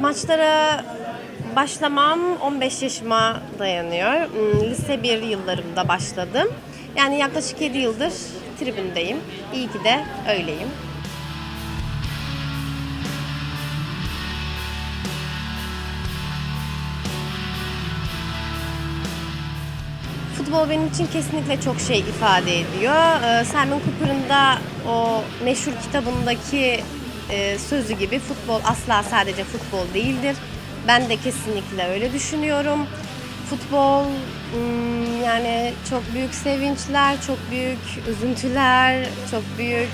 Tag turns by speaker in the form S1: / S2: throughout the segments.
S1: Maçlara başlamam 15 yaşıma dayanıyor. Hmm, Lise 1 yıllarımda başladım. Yani yaklaşık 7 yıldır tribündeyim. İyi ki de öyleyim. Futbol benim için kesinlikle çok şey ifade ediyor. Ee, Simon Cooper'ın da o meşhur kitabındaki e, sözü gibi futbol asla sadece futbol değildir. Ben de kesinlikle öyle düşünüyorum. Futbol hmm, yani çok büyük sevinçler, çok büyük üzüntüler, çok büyük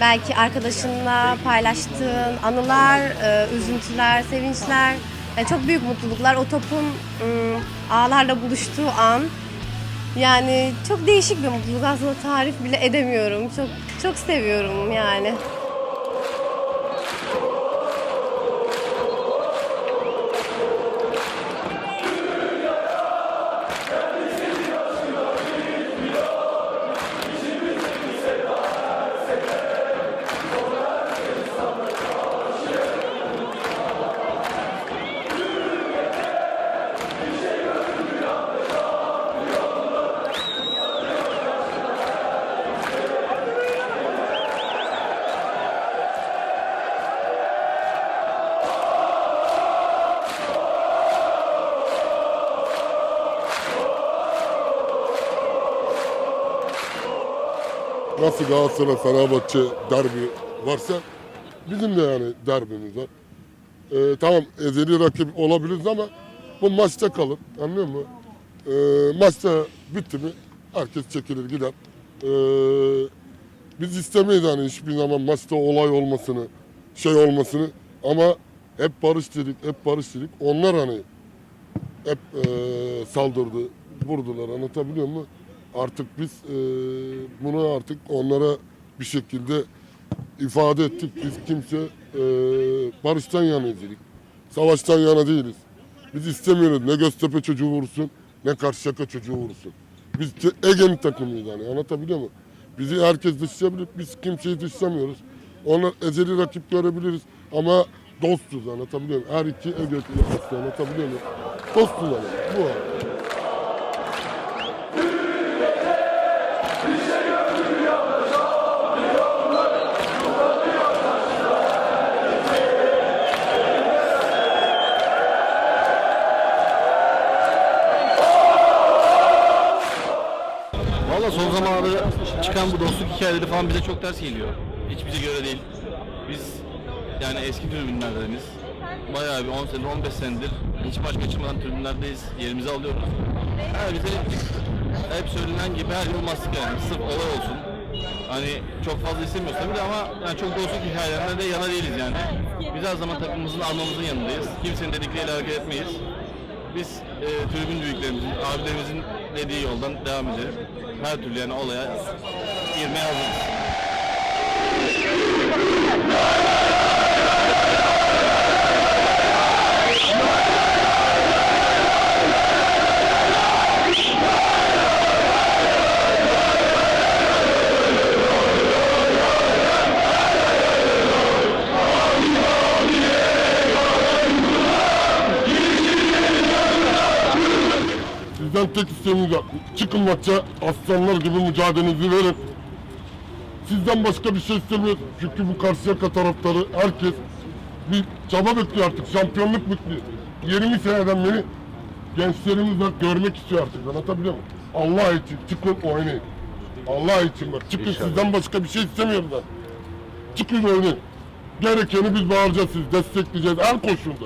S1: belki arkadaşınla paylaştığın anılar, e, üzüntüler, sevinçler. Yani çok büyük mutluluklar. O topun hmm, ağlarla buluştuğu an yani çok değişik bir mutluluk aslında tarif bile edemiyorum. Çok çok seviyorum yani.
S2: Nasıl Galatasaray Fenerbahçe derbi varsa bizim de yani derbimiz var. Ee, tamam ezeli rakip olabiliriz ama bu maçta kalır. Anlıyor musun? Ee, maçta bitti mi herkes çekilir gider. Ee, biz istemeyiz hani hiçbir zaman maçta olay olmasını, şey olmasını ama hep barış dedik, hep barış dedik. Onlar hani hep e, saldırdı, vurdular anlatabiliyor muyum? Artık biz e, bunu artık onlara bir şekilde ifade ettik. Biz kimse e, barıştan yanayız dedik. Savaştan yana değiliz. Biz istemiyoruz ne Göztepe çocuğu vursun ne Karşıyaka çocuğu vursun. Biz Ege'nin takımıyız yani anlatabiliyor muyum? Bizi herkes dışlayabilir, biz kimseyi dışlamıyoruz. Onlar ezeli rakip görebiliriz ama dostuz anlatabiliyor muyum? Her iki Ege anlatabiliyor muyum? Dostuz yani bu.
S3: Son zamanlarda çıkan bu dostluk hikayeleri falan bize çok ters geliyor. Hiç bize göre değil. Biz yani eski tribünlerdeniz. Bayağı bir 10 senedir, 15 senedir hiç maç kaçırmadan tribünlerdeyiz. Yerimizi alıyoruz. Her bize hep söylenen gibi her yıl mastık yani. Sırf olay olsun. Hani çok fazla istemiyoruz tabii de ama yani çok dostluk hikayelerine de yana değiliz yani. Biz her zaman takımımızın almamızın yanındayız. Kimsenin dedikleriyle hareket etmeyiz. Biz e, tribün büyüklerimizin, abilerimizin dediği yoldan devam edelim. Her türlü yani olaya girmeye hazırız.
S2: Sizden tek isteğimiz var. Çıkın maça aslanlar gibi mücadelenizi verin. Sizden başka bir şey istemiyoruz. Çünkü bu Karşıyaka taraftarı herkes bir çaba bekliyor artık. Şampiyonluk bekliyor. 20 seneden beri gençlerimiz var görmek istiyor artık. Anlatabiliyor muyum? Allah için çıkın oynayın. Allah için bak. Çıkın sizden başka bir şey istemiyorum ben. Çıkın oynayın. Gerekeni biz bağıracağız siz. Destekleyeceğiz her koşulda.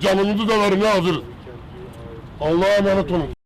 S2: Canımızı da vermeye hazırız. Allah'a emanet olun.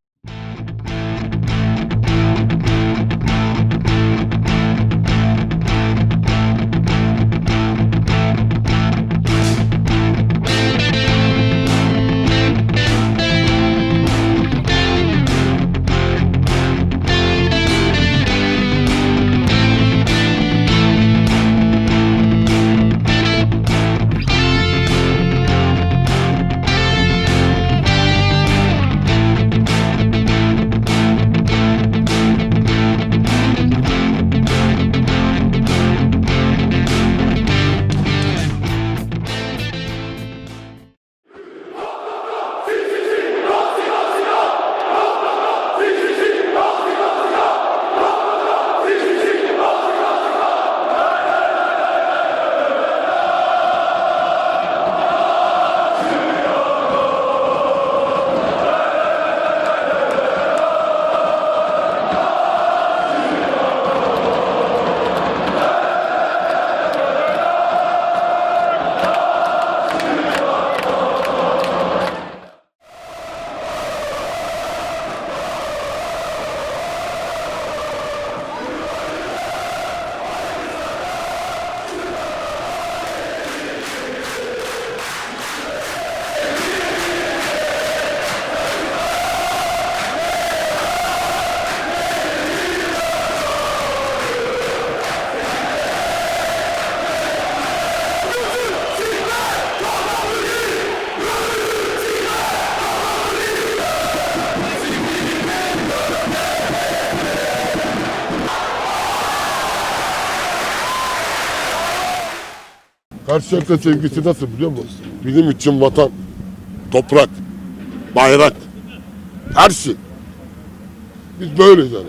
S2: Karşıyaka sevgisi nasıl biliyor musun? Bizim için vatan, toprak, bayrak, her şey. Biz böyleyiz yani.